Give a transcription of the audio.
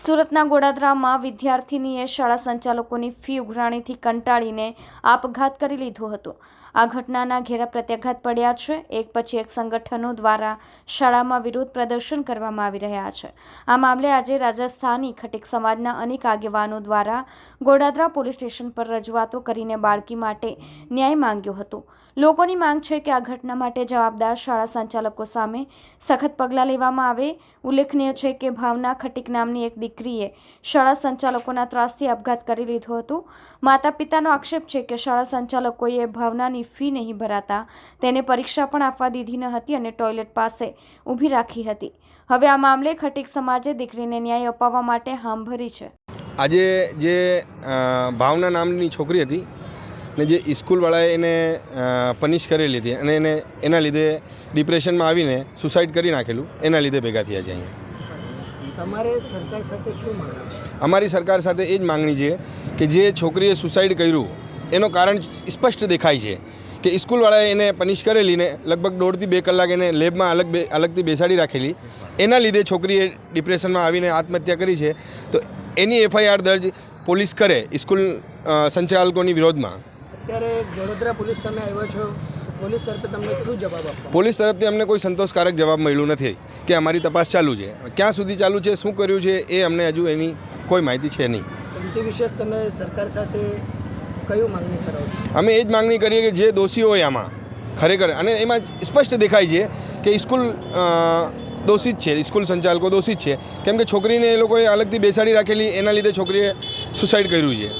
સુરતના ગોડાદરામાં વિદ્યાર્થીનીએ શાળા સંચાલકોની ફી ઉઘરાણીથી કંટાળીને આપઘાત કરી લીધો હતો. આ ઘટનાના ઘેરા પ્રત્યાઘાત પડ્યા છે. એક પછી એક સંગઠનો દ્વારા શાળામાં વિરોધ પ્રદર્શન કરવામાં આવી રહ્યા છે. આ મામલે આજે રાજસ્થાની ખટીક સમાજના અનેક આગેવાનો દ્વારા ગોડાદરા પોલીસ સ્ટેશન પર રજૂઆતો કરીને બાળકી માટે ન્યાય માંગ્યો હતો. લોકોની માંગ છે કે આ ઘટના માટે જવાબદાર શાળા સંચાલકો સામે સખત પગલાં લેવામાં આવે. ઉલ્લેખનીય છે કે ભાવના ખટીક નામની એક દીકરીએ શાળા સંચાલકોના ત્રાસથી આપઘાત કરી લીધો હતો. માતા પિતાનો આક્ષેપ છે કે શાળા સંચાલકોએ ભાવનાની ફી નહીં ભરાતા, તેને પરીક્ષા પણ આપવા દીધી ન હતી અને ટોયલેટ પાસે ઊભી રાખી હતી. હવે આ મામલે ખટીક સમાજે દીકરીને ન્યાય અપાવવા માટે હામ ભરી છે. આજે જે ભાવના નામની છોકરી હતી ને જે સ્કૂલવાળાએ એને પનિશ કરી લીધી અને એને, એના લીધે ડિપ્રેશનમાં આવીને સુસાઇડ કરી નાખેલું, એના લીધે ભેગા થયા છે અહીંયા. તમારે સરકાર સાથે શું અમારી સરકાર સાથે એ જ માંગણી છે કે જે છોકરીએ સુસાઇડ કર્યું, એનું કારણ સ્પષ્ટ દેખાય છે કે સ્કૂલવાળાએ એને પનિશ કરેલી ને લગભગ દોઢથી બે કલાક એને લેબમાં અલગ બે, અલગથી બેસાડી રાખેલી. એના લીધે છોકરીએ ડિપ્રેશનમાં આવીને આત્મહત્યા કરી છે. તો એની એફઆઈઆર દર્જ પોલીસ કરે સ્કૂલ સંચાલકોની વિરોધમાં. અત્યારે વડોદરા પોલીસ તમે આવ્યા છો. પોલીસ તરફે તમને શું જવાબ આપવા? પોલીસ તરફથી અમને કોઈ સંતોષકારક જવાબ મળ્યું નથી કે અમારી તપાસ ચાલુ છે. ક્યાં સુધી ચાલુ છે શું કર્યું છે એ અમને હજુ એની કોઈ માહિતી છે નહીં. વિશેષ તમે સરકાર સાથે કયું માંગણી કરો અમે એ જ માંગણી કરીએ કે જે દોષી હોય આમાં ખરેખર. અને એમાં સ્પષ્ટ દેખાય છે કે સ્કૂલ દોષિત છે સ્કૂલ સંચાલકો દોષિત છે. કેમ કે છોકરીને એ લોકોએ અલગથી બેસાડી રાખેલી એના લીધે છોકરીએ સુસાઇડ કર્યું છે.